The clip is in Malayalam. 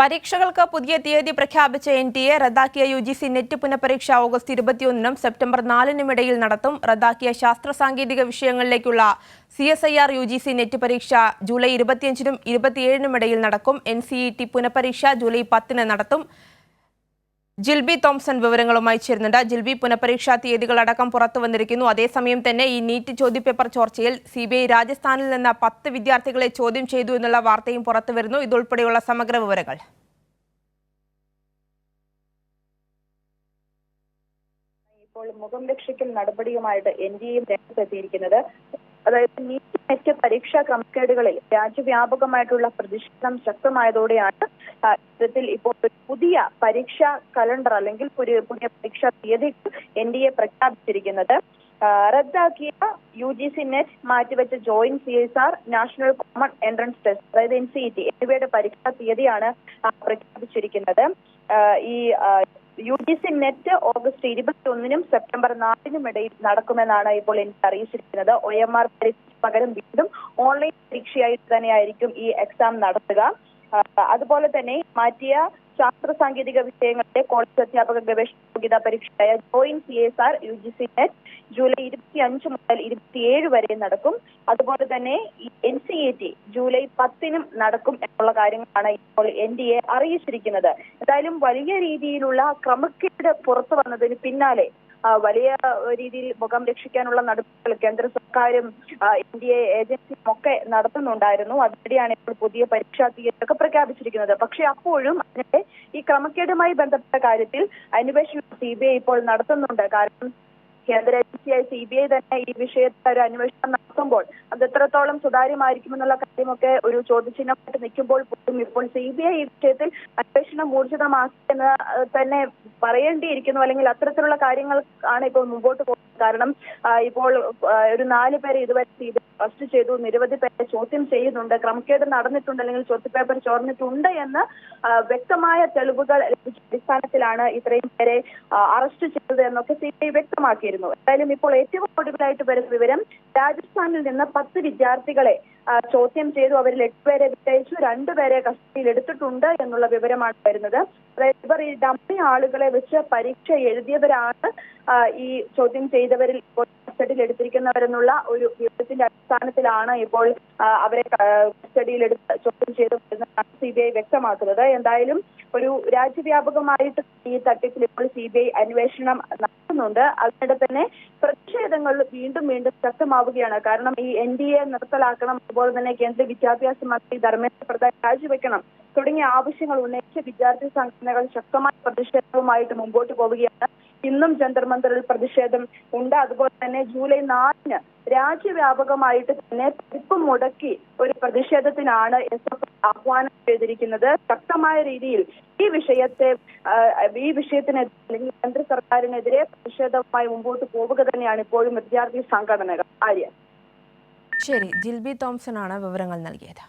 പരീക്ഷകൾക്ക് പുതിയ തീയതി പ്രഖ്യാപിച്ച എൻ ടി എ റദ്ദാക്കിയ യു ജി സി നെറ്റ് പുനഃപരീക്ഷ ഓഗസ്റ്റ് ഇരുപത്തിയൊന്നിനും സെപ്റ്റംബർ നാലിനും ഇടയിൽ നടത്തും. റദ്ദാക്കിയ ശാസ്ത്ര സാങ്കേതിക വിഷയങ്ങളിലേക്കുള്ള C S I R U G C NET പരീക്ഷ ജൂലൈ ഇരുപത്തിയഞ്ചിനും ഇരുപത്തിയേഴിനും ഇടയിൽ നടക്കും. എൻ സി ഇ ടി പുനഃപരീക്ഷ ജൂലൈ പത്തിന് നടത്തും. ജിൽബി തോംസൺ വിവരങ്ങളുമായി ചേരുന്നുണ്ട്. ജിൽബി പുനഃപരീക്ഷാ തീയതികളടക്കം പുറത്തു വന്നിരിക്കുന്നു. അതേസമയം തന്നെ ഈ നീറ്റ് ചോദ്യപേപ്പർ ചോർച്ചയിൽ സി രാജസ്ഥാനിൽ നിന്ന് പത്ത് വിദ്യാർത്ഥികളെ ചോദ്യം ചെയ്തു എന്നുള്ള വാർത്തയും പുറത്തു വരുന്നു. ഇതുൾപ്പെടെയുള്ള സമഗ്ര വിവരങ്ങൾ. ഇപ്പോൾ മുഖം രക്ഷിക്കൽ നടപടിയുമായിട്ട് എൻ ഡി എയും രംഗത്തെത്തിയിരിക്കുന്നത്. അതായത് നീറ്റ് നെറ്റ് പരീക്ഷാ ക്രമക്കേടുകളിൽ രാജ്യവ്യാപകമായിട്ടുള്ള പ്രതിഷേധം ശക്തമായതോടെയാണ് ഇത്തരത്തിൽ ഇപ്പോൾ പുതിയ പരീക്ഷാ കലണ്ടർ അല്ലെങ്കിൽ ഒരു പുതിയ പരീക്ഷാ തീയതി എൻ ഡി എ പ്രഖ്യാപിച്ചിരിക്കുന്നത്. റദ്ദാക്കിയ യു ജി സി നെറ്റ് മാറ്റിവെച്ച joint C S R national common entrance test അതായത് എൻ സി ഇ ടി എന്നിവയുടെ പരീക്ഷാ തീയതിയാണ് പ്രഖ്യാപിച്ചിരിക്കുന്നത്. ഈ U G C NET August ഇരുപത്തി ഒന്നിനും സെപ്റ്റംബർ നാലിനും ഇടയിൽ നടക്കുമെന്നാണ് ഇപ്പോൾ എനിക്ക് അറിയിച്ചിരിക്കുന്നത്. ഒ എം ആർ പരീക്ഷ പകരം വീണ്ടും ഓൺലൈൻ പരീക്ഷയായിട്ട് തന്നെയായിരിക്കും ഈ എക്സാം നടത്തുക. അതുപോലെ തന്നെ മാറ്റിയ ശാസ്ത്ര സാങ്കേതിക വിഷയങ്ങളിലെ കോളേജ് അധ്യാപക ഗവേഷണ യോഗ്യതാ പരീക്ഷയായ joint C S R U G C NET July ഇരുപത്തി അഞ്ച് മുതൽ ഇരുപത്തിയേഴ് വരെ നടക്കും. അതുപോലെ തന്നെ N C A T July പത്തിനും നടക്കും എന്നുള്ള കാര്യങ്ങളാണ് ഇപ്പോൾ എൻ ഡി എ അറിയിച്ചിരിക്കുന്നത്. എന്തായാലും വലിയ രീതിയിലുള്ള ക്രമക്കേട് പുറത്തു വന്നതിന് പിന്നാലെ വലിയ രീതിയിൽ മുഖം രക്ഷിക്കാനുള്ള നടപടികൾ കേന്ദ്ര സർക്കാരും എൻ ഡി എ ഏജൻസിയും ഒക്കെ നടത്തുന്നുണ്ടായിരുന്നു. അതിനിടെയാണ് ഇപ്പോൾ പുതിയ പരീക്ഷാ തീയതിയൊക്കെ പ്രഖ്യാപിച്ചിരിക്കുന്നത്. പക്ഷെ അപ്പോഴും അതിന്റെ ഈ ക്രമക്കേടുമായി ബന്ധപ്പെട്ട കാര്യത്തിൽ അന്വേഷണം സി ബി ഐ ഇപ്പോൾ നടത്തുന്നുണ്ട്. കാരണം കേന്ദ്ര ഏജൻസിയായ സി ബി ഐ തന്നെ ഈ വിഷയത്തിൽ ഒരു അന്വേഷണം നടത്തുമ്പോൾ അത് എത്രത്തോളം സുതാര്യമായിരിക്കുമെന്നുള്ള കാര്യമൊക്കെ ഒരു ചോദ്യചിഹ്നമായിട്ട് നിൽക്കുമ്പോൾ പോലും ഇപ്പോൾ സി ബി ഐ ഈ വിഷയത്തിൽ അന്വേഷണം ഊർജിതമാക്കി എന്ന് തന്നെ പറയേണ്ടിയിരിക്കുന്നു. അല്ലെങ്കിൽ അത്തരത്തിലുള്ള കാര്യങ്ങൾ ആണ് ഇപ്പോൾ മുമ്പോട്ട് പോകുന്നത്. കാരണം ഇപ്പോൾ ഒരു നാല് പേരെ ഇതുവരെ സി ബി ഐ അറസ്റ്റ് ചെയ്തു. നിരവധി പേരെ ചോദ്യം ചെയ്യുന്നുണ്ട്. ക്രമക്കേട് നടന്നിട്ടുണ്ട് അല്ലെങ്കിൽ ചോദ്യപേപ്പർ ചോർന്നിട്ടുണ്ട് എന്ന് വ്യക്തമായ തെളിവുകൾ അടിസ്ഥാനത്തിലാണ് ഇത്രയും പേരെ അറസ്റ്റ് ചെയ്തത് എന്നൊക്കെ സി ബി ഐ വ്യക്തമാക്കിയിരുന്നു. എന്തായാലും ഇപ്പോൾ ഏറ്റവും ഒടുവിലായിട്ട് വരുന്ന വിവരം രാജസ്ഥാനിൽ നിന്ന് പത്ത് വിദ്യാർത്ഥികളെ ചോദ്യം ചെയ്തു. അവരിൽ എട്ടുപേരെ വിട്ടയച്ചു. രണ്ടുപേരെ കസ്റ്റഡിയിൽ എടുത്തിട്ടുണ്ട് എന്നുള്ള വിവരമാണ് വരുന്നത്. ഇവർ ഈ ഡമ്മി ആളുകളെ വെച്ച് പരീക്ഷ എഴുതിയവരാണ് ഈ ചോദ്യം ചെയ്തവരിൽ ഇപ്പോൾ കസ്റ്റഡിയിൽ എടുത്തിരിക്കുന്നവരെന്നുള്ള ഒരു വിവരത്തിന്റെ അടിസ്ഥാനത്തിലാണ് ഇപ്പോൾ അവരെ കസ്റ്റഡിയിൽ എടുത്ത് ചോദ്യം ചെയ്തു സി ബി ഐ വ്യക്തമാക്കുന്നത്. എന്തായാലും ഒരു രാജ്യവ്യാപകമായിട്ട് ഈ തട്ടിപ്പിൽ ഇപ്പോൾ സി ബി ഐ അന്വേഷണം നടത്തുന്നുണ്ട് അതിനിടെ തന്നെ പ്രതിഷേധങ്ങൾ വീണ്ടും വീണ്ടും ശക്തമാവുകയാണ്. കാരണം ഈ എൻ ഡി എ നിർത്തലാക്കണം അതുപോലെ തന്നെ കേന്ദ്ര വിദ്യാഭ്യാസ മന്ത്രി ധർമ്മേന്ദ്ര പ്രധാൻ രാജിവെക്കണം തുടങ്ങിയ ആവശ്യങ്ങൾ ഉന്നയിച്ച് വിദ്യാർത്ഥി സംഘടനകൾ ശക്തമായ പ്രതിഷേധവുമായിട്ട് മുമ്പോട്ട് പോവുകയാണ്. ഇന്നും ജന്തർ മന്ദറിൽ പ്രതിഷേധം ഉണ്ട്. അതുപോലെ തന്നെ ജൂലൈ നാലിന് രാജ്യവ്യാപകമായിട്ട് തന്നെ പരിപ്പ് മുടക്കി ഒരു പ്രതിഷേധത്തിനാണ് എസ് എഫ് ആഹ്വാനം ചെയ്തിരിക്കുന്നത്. ശക്തമായ രീതിയിൽ ഈ വിഷയത്തെ ഈ വിഷയത്തിനെതിരെ അല്ലെങ്കിൽ കേന്ദ്ര സർക്കാരിനെതിരെ പ്രതിഷേധവുമായി മുമ്പോട്ട് പോവുക തന്നെയാണ് ഇപ്പോഴും വിദ്യാർത്ഥി സംഘടനകൾ. ആര്യ. ശരി ജിൽബി തോംസൺ ആണ് വിവരങ്ങൾ നൽകിയത്.